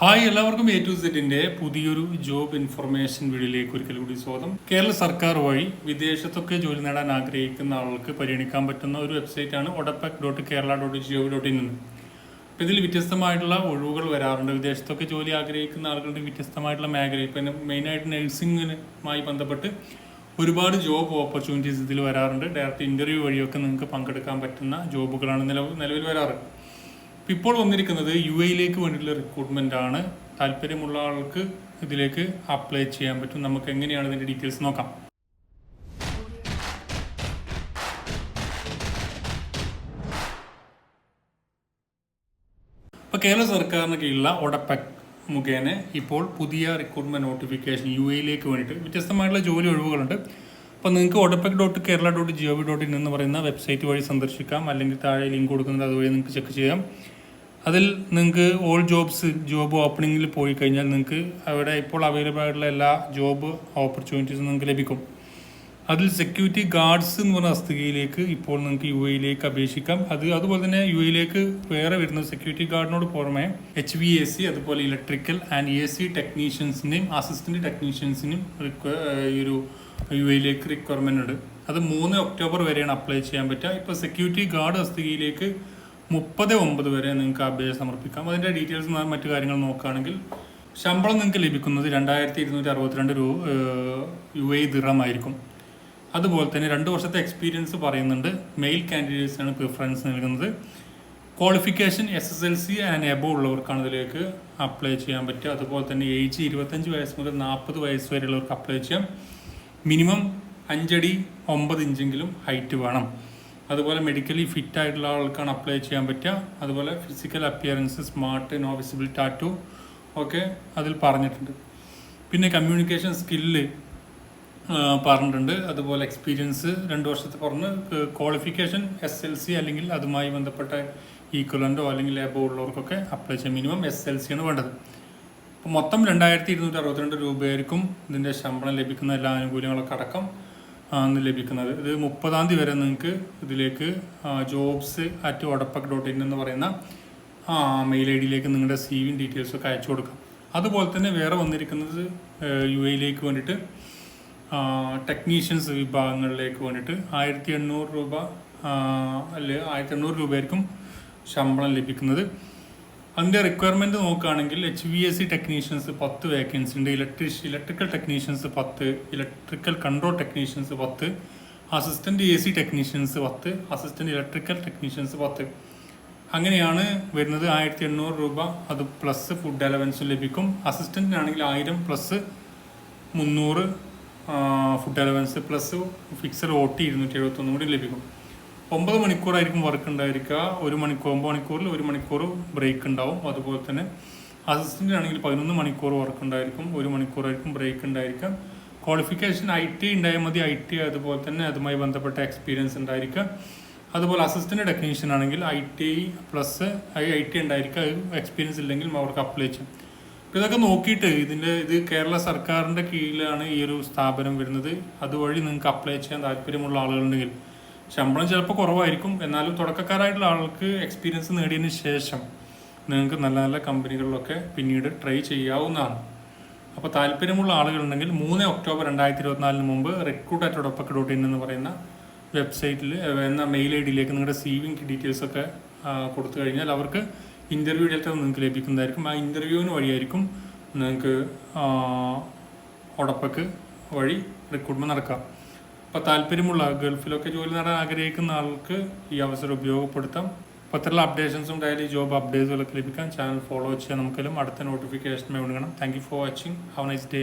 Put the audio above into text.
Hi എല്ലാവർക്കും A to സെറ്റിന്റെ പുതിയൊരു ജോബ് ഇൻഫർമേഷൻ വീഡിയോയിലേക്ക് ഒരിക്കൽ കൂടി സ്വാഗതം. കേരള സർക്കാർ വഴി വിദേശത്തൊക്കെ ജോലി നേടാൻ ആഗ്രഹിക്കുന്ന ആൾക്ക് പരിഗണിക്കാൻ പറ്റുന്ന ഒരു വെബ്സൈറ്റ് ആണ് ODEPC dot Kerala dot G O dot in ഇതിൽ വ്യത്യസ്തമായിട്ടുള്ള ഒഴിവുകൾ വരാറുണ്ട്. വിദേശത്തൊക്കെ ജോലി ആഗ്രഹിക്കുന്ന ആളുകളുടെ വ്യത്യസ്തമായിട്ടുള്ള മേഖല. ഇപ്പം മെയിനായിട്ട് നഴ്സിംഗിനുമായി ബന്ധപ്പെട്ട് ഒരുപാട് ജോബ് ഓപ്പർച്യൂണിറ്റീസ് ഇതിൽ വരാറുണ്ട്. ഡയറക്റ്റ് ഇന്റർവ്യൂ വഴിയൊക്കെ നിങ്ങൾക്ക് പങ്കെടുക്കാൻ പറ്റുന്ന ജോബുകളാണ് നിലവിൽ വരാറ്. ഇപ്പോൾ വന്നിരിക്കുന്നത് യു എയിലേക്ക് വേണ്ടിയിട്ടുള്ള റിക്രൂട്ട്മെന്റ് ആണ്. താല്പര്യമുള്ള ആൾക്ക് ഇതിലേക്ക് അപ്ലൈ ചെയ്യാൻ പറ്റും. നമുക്ക് എങ്ങനെയാണ് ഇതിന്റെ ഡീറ്റെയിൽസ് നോക്കാം. ഇപ്പോൾ കേരള സർക്കാരിന് കീഴിലുള്ള ഒടപ്പക് മുഖേന ഇപ്പോൾ പുതിയ റിക്രൂട്ട്മെന്റ് നോട്ടിഫിക്കേഷൻ യു എയിലേക്ക് വേണ്ടിയിട്ട് വ്യത്യസ്തമായിട്ടുള്ള ജോലി ഒഴിവുകളുണ്ട്. അപ്പോൾ നിങ്ങൾക്ക് ODEPC dot Kerala dot G O V dot in എന്ന് പറയുന്ന വെബ്സൈറ്റ് വഴി സന്ദർശിക്കാം. അല്ലെങ്കിൽ താഴെ ലിങ്ക് കൊടുക്കുന്നത് അതുവഴി നിങ്ങൾക്ക് ചെക്ക് ചെയ്യാം. അതിൽ നിങ്ങൾക്ക് ഓൾ ജോബ്സ് ജോബ് ഓപ്പണിങ്ങിൽ പോയി കഴിഞ്ഞാൽ നിങ്ങൾക്ക് അവിടെ ഇപ്പോൾ അവൈലബിൾ ആയിട്ടുള്ള എല്ലാ ജോബ് ഓപ്പർച്യൂണിറ്റീസും നിങ്ങൾക്ക് ലഭിക്കും. അതിൽ സെക്യൂരിറ്റി ഗാർഡ്സ് എന്ന് പറഞ്ഞ തസ്തികയിലേക്ക് ഇപ്പോൾ നിങ്ങൾക്ക് യു എയിലേക്ക് അപേക്ഷിക്കാം. അത് അതുപോലെ തന്നെ യു എയിലേക്ക് വേറെ വരുന്ന സെക്യൂരിറ്റി ഗാർഡിനോട് പുറമെ എച്ച് വി എ സി അതുപോലെ ഇലക്ട്രിക്കൽ ആൻഡ് എ സി ടെക്നീഷ്യൻസിന്റെയും അസിസ്റ്റന്റ് ടെക്നീഷ്യൻസിനും ഈ ഒരു യു എയിലേക്ക് റിക്വയർമെന്റ് ഉണ്ട്. അത് മൂന്ന് ഒക്ടോബർ വരെയാണ് അപ്ലൈ ചെയ്യാൻ പറ്റുക. ഇപ്പോൾ സെക്യൂരിറ്റി ഗാർഡ് തസ്തികയിലേക്ക് മുപ്പത് ഒമ്പത് വരെ നിങ്ങൾക്ക് അപേക്ഷ സമർപ്പിക്കാം. അതിന്റെ ഡീറ്റെയിൽസ് മറ്റു കാര്യങ്ങൾ നോക്കുകയാണെങ്കിൽ ശമ്പളം നിങ്ങൾക്ക് ലഭിക്കുന്നത് രണ്ടായിരത്തി ഇരുന്നൂറ്റി അറുപത്തിരണ്ട് രൂപ യു എ ദിറമായിരിക്കും. അതുപോലെ തന്നെ രണ്ട് വർഷത്തെ എക്സ്പീരിയൻസ് പറയുന്നുണ്ട്. മെയിൽ കാൻഡിഡേറ്റ്സിനാണ് പ്രിഫറൻസ് നൽകുന്നത്. Qualification S S L C and above ഉള്ളവർക്കാണ് ഇതിലേക്ക് അപ്ലൈ ചെയ്യാൻ പറ്റുക. അതുപോലെ തന്നെ ഏജ് ഇരുപത്തഞ്ച് വയസ്സ് മുതൽ നാൽപ്പത് വയസ്സ് വരെയുള്ളവർക്ക് അപ്ലൈ ചെയ്യാം. മിനിമം അഞ്ചടി ഒമ്പത് ഇഞ്ചെങ്കിലും ഹൈറ്റ് വേണം. അതുപോലെ മെഡിക്കലി ഫിറ്റ് ആയിട്ടുള്ള ആൾക്കാണ് അപ്ലൈ ചെയ്യാൻ പറ്റുക. അതുപോലെ physical appearance smart no visible tattoo ഒക്കെ അതിൽ പറഞ്ഞിട്ടുണ്ട്. പിന്നെ കമ്മ്യൂണിക്കേഷൻ സ്കില്ല് പറഞ്ഞിട്ടുണ്ട്. അതുപോലെ എക്സ്പീരിയൻസ് രണ്ട് വർഷത്തെ പറഞ്ഞ് ക്വാളിഫിക്കേഷൻ എസ് എൽ സി അല്ലെങ്കിൽ അതുമായി ബന്ധപ്പെട്ട ഈക്വലന്റോ അല്ലെങ്കിൽ ലേബോ ഉള്ളവർക്കൊക്കെ അപ്ലൈ ചെയ്യാം. മിനിമം എസ് എൽ സി ആണ് വേണ്ടത്. അപ്പോൾ മൊത്തം രണ്ടായിരത്തി ഇരുന്നൂറ്റി അറുപത്തിരണ്ട് രൂപയായിരിക്കും ഇതിന്റെ ശമ്പളം ലഭിക്കുന്ന എല്ലാ ആനുകൂല്യങ്ങളൊക്കെ അടക്കം. ആണ് ലഭിക്കുന്നത്. ഇത് മുപ്പതാം തീയതി വരെ നിങ്ങൾക്ക് ഇതിലേക്ക് jobs at ODEPC dot in എന്ന് പറയുന്ന മെയിൽ ഐ ഡിയിലേക്ക് നിങ്ങളുടെ സി ഡീറ്റെയിൽസ് ഡീറ്റെയിൽസൊക്കെ അയച്ചു കൊടുക്കാം. അതുപോലെ തന്നെ വേറെ വന്നിരിക്കുന്നത് യു എയിലേക്ക് വേണ്ടിയിട്ട് ടെക്നീഷ്യൻസ് വിഭാഗങ്ങളിലേക്ക് വേണ്ടിയിട്ട് ആയിരത്തി എണ്ണൂറ് രൂപ അല്ലെ ആയിരത്തി എണ്ണൂറ് രൂപയായിരിക്കും ശമ്പളം ലഭിക്കുന്നത്. അതിന്റെ റിക്വയർമെന്റ് നോക്കുകയാണെങ്കിൽ H V S C technicians പത്ത് വേക്കൻസി ഉണ്ട് ഇലക്ട്രീഷ് ഇലക്ട്രിക്കൽ ടെക്നീഷ്യൻസ് പത്ത് ഇലക്ട്രിക്കൽ കൺട്രോൾ ടെക്നീഷ്യൻസ് പത്ത് അസിസ്റ്റന്റ് എ സി ടെക്നീഷ്യൻസ് പത്ത് അസിസ്റ്റന്റ് ഇലക്ട്രിക്കൽ ടെക്നീഷ്യൻസ് പത്ത്. അങ്ങനെയാണ് വരുന്നത് ആയിരത്തി എണ്ണൂറ് രൂപ. അത് പ്ലസ് ഫുഡ് അലവൻസ് ലഭിക്കും. അസിസ്റ്റന്റിനാണെങ്കിൽ ആയിരം പ്ലസ് മുന്നൂറ് food allowance plus fixed OT ഇരുന്നൂറ്റി എഴുപത്തൊന്നും കൂടി ലഭിക്കും. ഒമ്പത് മണിക്കൂറായിരിക്കും വർക്ക് ഉണ്ടായിരിക്കുക. ഒരു മണിക്കൂർ ഒമ്പത് മണിക്കൂറിൽ ഒരു മണിക്കൂർ ബ്രേക്ക് ഉണ്ടാവും. അതുപോലെ തന്നെ അസിസ്റ്റന്റ് ആണെങ്കിൽ പതിനൊന്ന് മണിക്കൂർ വർക്ക് ഉണ്ടായിരിക്കും. ഒരു മണിക്കൂറായിരിക്കും ബ്രേക്ക് ഉണ്ടായിരിക്കാം ക്വാളിഫിക്കേഷൻ ഐ ടി ഉണ്ടായാൽ മതി. ഐ ടി അതുപോലെ തന്നെ അതുമായി ബന്ധപ്പെട്ട എക്സ്പീരിയൻസ് ഉണ്ടായിരിക്കുക. അതുപോലെ അസിസ്റ്റന്റ് ടെക്നീഷ്യൻ ആണെങ്കിൽ I T plus I I T ഉണ്ടായിരിക്കുക. എക്സ്പീരിയൻസ് ഇല്ലെങ്കിൽ അവർക്ക് അപ്ലൈ ചെയ്യാം. അപ്പോൾ ഇതൊക്കെ നോക്കിയിട്ട് ഇതിന്റെ ഇത് കേരള സർക്കാരിന്റെ കീഴിലാണ് ഈ ഒരു സ്ഥാപനം വരുന്നത്. അതുവഴി നിങ്ങൾക്ക് അപ്ലൈ ചെയ്യാൻ താല്പര്യമുള്ള ആളുകളുണ്ടെങ്കിൽ ശമ്പളം ചിലപ്പോൾ കുറവായിരിക്കും. എന്നാലും തുടക്കക്കാരായിട്ടുള്ള ആൾക്ക് എക്സ്പീരിയൻസ് നേടിയതിന് ശേഷം നിങ്ങൾക്ക് നല്ല നല്ല കമ്പനികളിലൊക്കെ പിന്നീട് ട്രൈ ചെയ്യാവുന്നതാണ്. അപ്പോൾ താല്പര്യമുള്ള ആളുകളുണ്ടെങ്കിൽ മൂന്ന് ഒക്ടോബർ രണ്ടായിരത്തി ഇരുപത്തിനാലിന് മുമ്പ് recruit at ODEPC dot in എന്ന് പറയുന്ന വെബ്സൈറ്റിൽ എന്ന മെയിൽ ഐ ഡിയിലേക്ക് നിങ്ങളുടെ സീവിങ് ഡീറ്റെയിൽസ് ഒക്കെ കൊടുത്തു കഴിഞ്ഞാൽ അവർക്ക് ഇന്റർവ്യൂ ലെറ്റർ നിങ്ങൾക്ക് ലഭിക്കുന്നതായിരിക്കും. ആ ഇന്റർവ്യൂവിന് വഴിയായിരിക്കും നിങ്ങൾക്ക് ഉടപ്പക്ക് വഴി റിക്രൂട്ട്മെന്റ് നടക്കാം അപ്പോൾ താല്പര്യമുള്ള ഗൾഫിലൊക്കെ ജോലി നേടാൻ ആഗ്രഹിക്കുന്ന ആൾക്ക് ഈ അവസരം ഉപയോഗപ്പെടുത്താം. അത്തരമുള്ള അപ്ഡേഷൻസും ഡെയിലി ജോബ് അപ്ഡേറ്റ്സുകളൊക്കെ ലഭിക്കാൻ ചാനൽ ഫോളോ ചെയ്യാൻ നമുക്കെല്ലാം അടുത്ത നോട്ടിഫിക്കേഷൻ വേണം thank you for watching have nice day